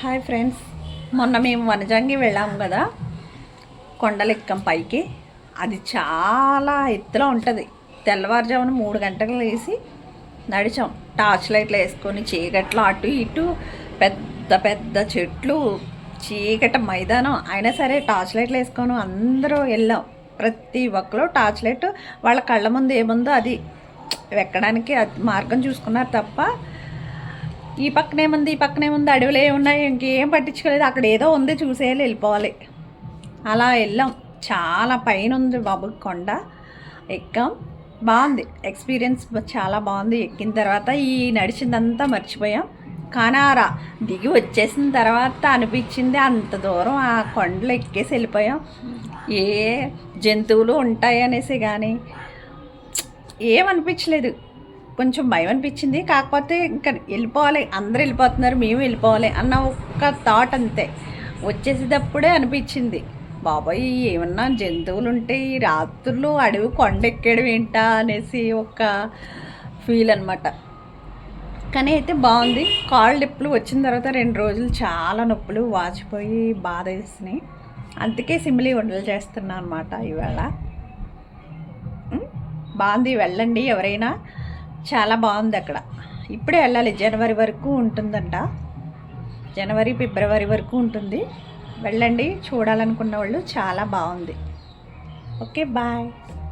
Hi friends. మొన్న మేము వనజంగి వెళ్ళాము కదా కొండలెక్కం పైకి. అది చాలా ఎత్తులో ఉంటుంది. తెల్లవారుజామున మూడు గంటలకు లేచి నడిచాం. టార్చ్ లైట్లు వేసుకొని చీకట్లో అటు ఇటు పెద్ద పెద్ద చెట్లు చీకట మైదానం. అయినా సరే టార్చ్ లైట్లు వేసుకొని అందరూ వెళ్ళాం. ప్రతి ఒక్కరు టార్చ్ లైట్ వాళ్ళ కళ్ళ ముందు ఏముందో అది. ఎక్కడానికి అది మార్గం చూసుకున్నారు తప్ప ఈ పక్కనేముంది ఈ పక్కనేముంది అడవులు ఏమున్నాయి ఇంకేం పట్టించుకోలేదు. అక్కడ ఏదో ఉంది చూసేయాలి వెళ్ళిపోవాలి. అలా వెళ్ళాం. చాలా పైన ఉంది బాబు కొండ. ఎక్కాం. బాగుంది. ఎక్స్పీరియన్స్ చాలా బాగుంది. ఎక్కిన తర్వాత ఈ నడిచిందంతా మర్చిపోయాం. కానారా దిగి వచ్చేసిన తర్వాత అనిపించింది అంత దూరం ఆ కొండలు ఎక్కేసి వెళ్ళిపోయాం. ఏ జంతువులు ఉంటాయి అనేసి కానీ ఏమనిపించలేదు. కొంచెం భయం అనిపించింది. కాకపోతే ఇంకా వెళ్ళిపోవాలి. అందరూ వెళ్ళిపోతున్నారు. మేము వెళ్ళిపోవాలి అన్న ఒక్క థాట్ అంతే. వచ్చేసేటప్పుడే అనిపించింది. బాబాయ్ ఏమన్నా జంతువులు ఉంటే ఈ రాత్రులు అడవి కొండెక్కడం ఏంటా? అనేసి ఒక ఫీల్ అనమాట కానీ అయితే బాగుంది. కాళ్ళు నొప్పులు వచ్చిన తర్వాత రెండు రోజులు చాలా నొప్పులు వాచిపోయి బాధ వేసినాయి. అందుకే సిమిలి వంటలు చేస్తున్నాను అనమాట ఇవాళ బాగుంది. వెళ్ళండి ఎవరైనా. చాలా బాగుంది అక్కడ. ఇప్పుడే వెళ్ళాలి. జనవరి వరకు ఉంటుందంట. జనవరి ఫిబ్రవరి వరకు ఉంటుంది. వెళ్ళండి. చూడాలనుకున్న వాళ్ళు చాలా బాగుంది. Okay bye.